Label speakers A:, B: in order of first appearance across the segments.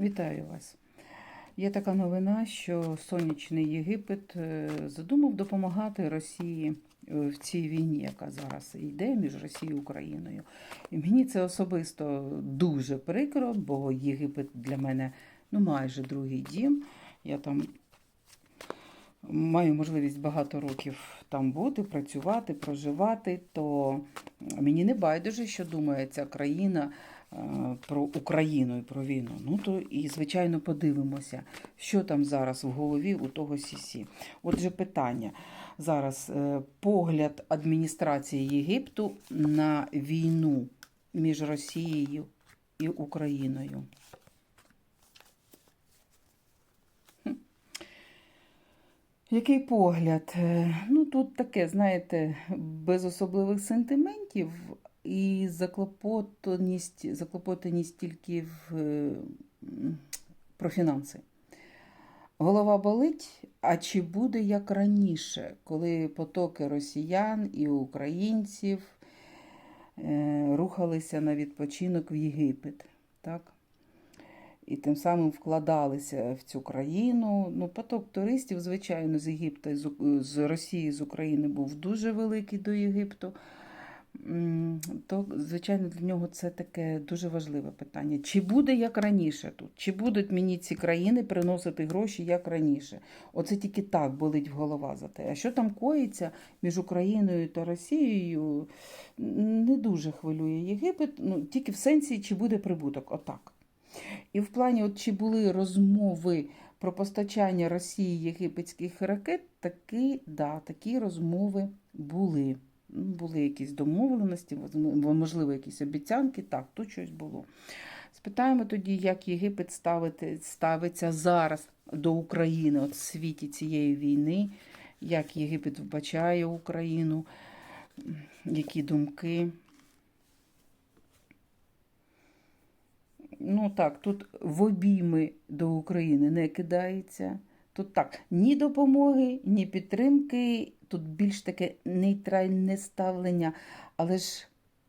A: Вітаю вас. Є така новина, що сонячний Єгипет е, задумав допомагати Росії е, в цій війні, яка зараз йде між Росією і Україною. І мені це особисто дуже прикро, бо Єгипет для мене ну, майже другий дім. Я там маю можливість багато років там бути, працювати, проживати, то мені не байдуже, що думає ця країна про Україну і про війну. Ну то і звичайно подивимося, що там зараз в голові у того Сісі. Отже, питання зараз е, погляд адміністрації Єгипту на війну між Росією і Україною. Який погляд? Е, Ну, тут таке, знаєте, без особливих сентиментів і заклопотаність, заклопотаність тільки в, е, про фінанси. Голова болить, а чи буде як раніше, коли потоки росіян і українців е, рухалися на відпочинок в Єгипет? Так? І тим самим вкладалися в цю країну. Ну, поток туристів, звичайно, з Єгипта, з, Росії, з України був дуже великий до Єгипту. То, звичайно, для нього це таке дуже важливе питання. Чи буде як раніше тут? Чи будуть мені ці країни приносити гроші як раніше? Оце тільки так болить голова за те. А що там коїться між Україною та Росією, не дуже хвилює Єгипет, ну, тільки в сенсі, чи буде прибуток. Отак. І в плані, от чи були розмови про постачання Росії єгипетських ракет, таки, да, такі розмови були. Ну, Були якісь домовленості, можливо, якісь обіцянки. Так, тут щось було. Спитаємо тоді, як Єгипет ставити, ставиться зараз до України от в світі цієї війни, як Єгипет вбачає Україну, які думки. Ну так, тут в обійми до України не кидається. Тут так, ні допомоги, ні підтримки. Тут більш таке нейтральне ставлення, але ж,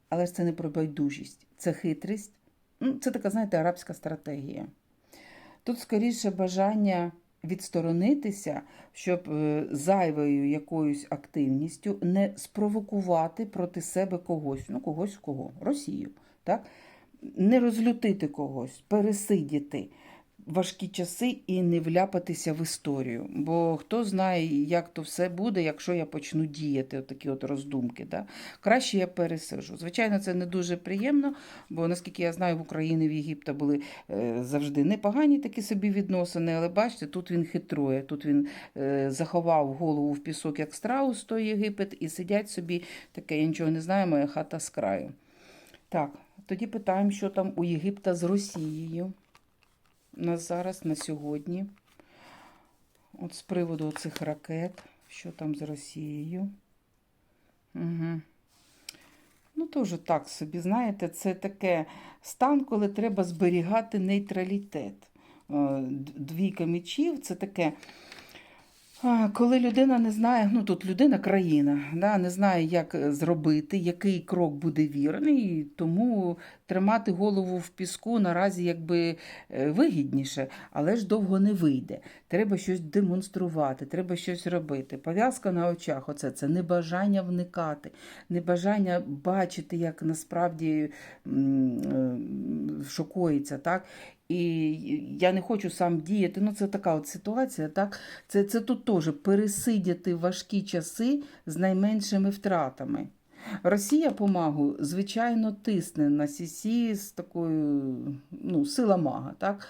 A: але ж це не про байдужість, це хитрість. Ну, Це така, знаєте, арабська стратегія. Тут скоріше бажання відсторонитися, щоб е, зайвою якоюсь активністю не спровокувати проти себе когось, ну когось кого? Росію. так? Не розлютити когось, пересидіти важкі часи і не вляпатися в історію. Бо хто знає, як то все буде, якщо я почну діяти, отакі от роздумки. Да? Краще я пересижу. Звичайно, це не дуже приємно, бо наскільки я знаю, в Україні в Єгипта були е, завжди непогані такі собі відносини, але бачите, тут він хитрує, тут він е, заховав голову в пісок, як страус, той Єгипет, і сидять собі таке, я нічого не знаю, моя хата з краю. Так, тоді питаємо, що там у Єгипта з Росією. У нас зараз на сьогодні. От з приводу цих ракет, що там з Росією. Угу. Ну, теж так собі, знаєте, це таке стан, коли треба зберігати нейтралітет. Е, Двійка мечів це таке. Коли людина не знає, ну тут людина країна, да, не знає, як е, зробити, який крок буде вірний, тому тримати голову в піску наразі якби е, вигідніше, але ж довго не вийде. Треба щось демонструвати, треба щось робити. Пов'язка на очах, оце це небажання вникати, небажання бачити, як насправді е, шокується, так? І я не хочу сам діяти. Ну, це така от ситуація, так? Це, це тут теж пересидіти важкі часи з найменшими втратами. Росія помагу, звичайно, тисне на Сісі з такою ну, сила мага, так?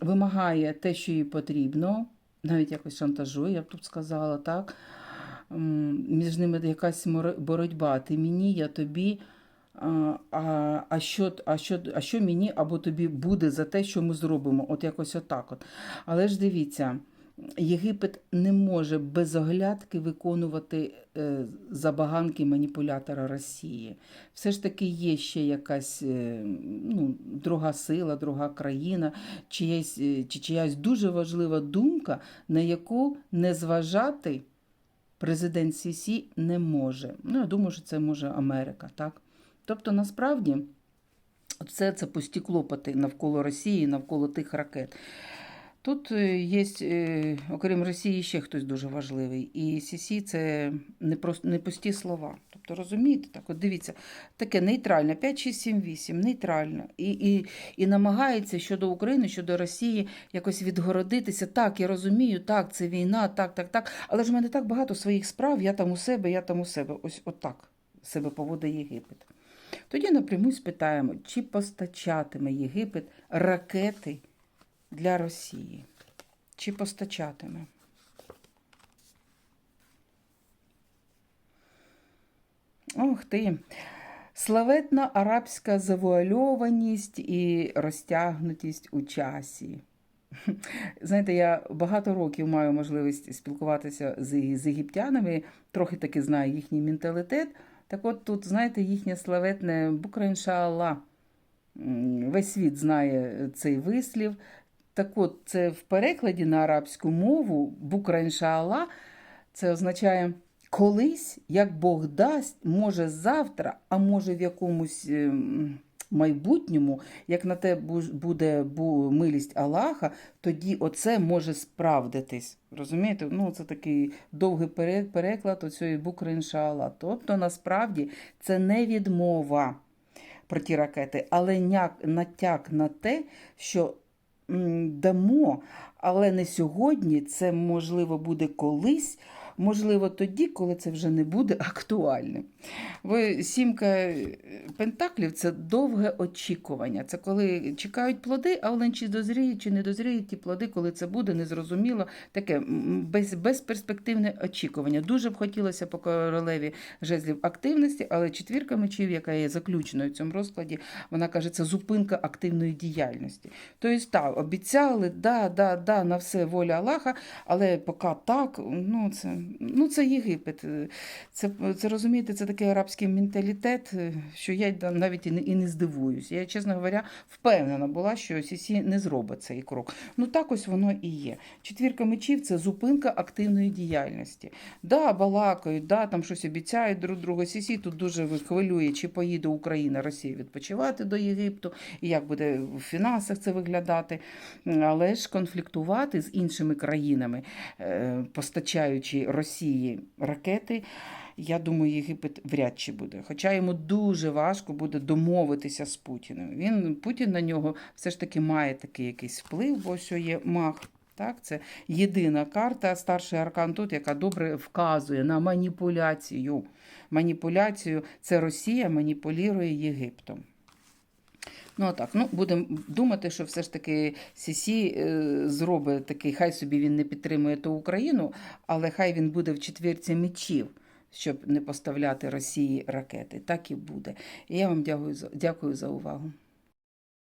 A: Вимагає те, що їй потрібно, навіть якось шантажує, я б тут сказала, так? Між ними якась боротьба. Ти мені, я тобі. А, а, що, а, що, а що мені або тобі буде за те, що ми зробимо? От якось отак. От. Але ж дивіться, Єгипет не може без оглядки виконувати е, забаганки маніпулятора Росії. Все ж таки є ще якась е, ну, друга сила, друга країна, чиясь, е, чи чиясь дуже важлива думка, на яку не зважати президент Сісі не може. Ну, я думаю, що це може Америка, так? Тобто, насправді, Все це пусті клопоти навколо Росії, навколо тих ракет. Тут е, є, е, окрім Росії, ще хтось дуже важливий. І Сісі це не просто не пусті слова. Тобто, розумієте, так, от дивіться, таке нейтральне, 5, 6, 7, 8, нейтрально. І, і, і намагається щодо України, щодо Росії якось відгородитися. Так, я розумію, так, це війна, так, так, так. Але ж в мене так багато своїх справ, я там у себе, я там у себе. Ось отак себе поводить Єгипет. Тоді напряму спитаємо, чи постачатиме Єгипет ракети для Росії? Чи постачатиме? Ох ти. Славетна арабська завуальованість і розтягнутість у часі. Знаєте, я багато років маю можливість спілкуватися з, єгиптянами, трохи таки знаю їхній менталітет. Так от тут, знаєте, їхнє славетне Букра іншаалла. Весь світ знає цей вислів. Так от, це в перекладі на арабську мову Букра іншаалла це означає колись, як Бог дасть, може завтра, а може в якомусь ем, майбутньому, як на те буде милість Аллаха, тоді оце може справдитись. Розумієте? Ну, це такий довгий пере- переклад оцієї букви іншалла. Тобто, насправді, це не відмова про ті ракети, але натяк на те, що дамо, але не сьогодні, це можливо буде колись. Можливо, тоді, коли це вже не буде актуальним. Ви сімка е, пентаклів це довге очікування. Це коли чекають плоди, але чи дозріють, чи не дозріють ті плоди, коли це буде, незрозуміло. Таке без, безперспективне очікування. Дуже б хотілося по королеві жезлів активності, але четвірка мечів, яка є заключеною в цьому розкладі, вона каже, це зупинка активної діяльності. Тобто, так, обіцяли, да, да, да, на все воля Аллаха, але поки так, ну це, ну, це Єгипет. Це, це розумієте, це такий арабський менталітет, е, що я навіть і не, і не здивуюсь. Я, чесно говоря, впевнена була, що Сісі не зробить цей крок. Ну так ось воно і є. Четвірка мечів це зупинка активної діяльності. Да, балакають, да, там щось обіцяють друг другу. Сісі тут дуже хвилює, чи поїде Україна, Росія відпочивати до Єгипту, і як буде в фінансах це виглядати. Але ж конфліктувати з іншими країнами, е, постачаючи Росії ракети. Я думаю, Єгипет вряд чи буде. Хоча йому дуже важко буде домовитися з Путіним. Він Путін на нього все ж таки має такий якийсь вплив, бо що є мах. Так, це єдина карта, старший аркан тут, яка добре вказує на маніпуляцію. Маніпуляцію це Росія маніпулює Єгиптом. Ну, так, ну, будемо думати, що все ж таки Сісі е, зробить такий, хай собі він не підтримує ту Україну, але хай він буде в четвірці мечів, щоб не поставляти Росії ракети. Так і буде. І я вам дякую за, дякую за увагу.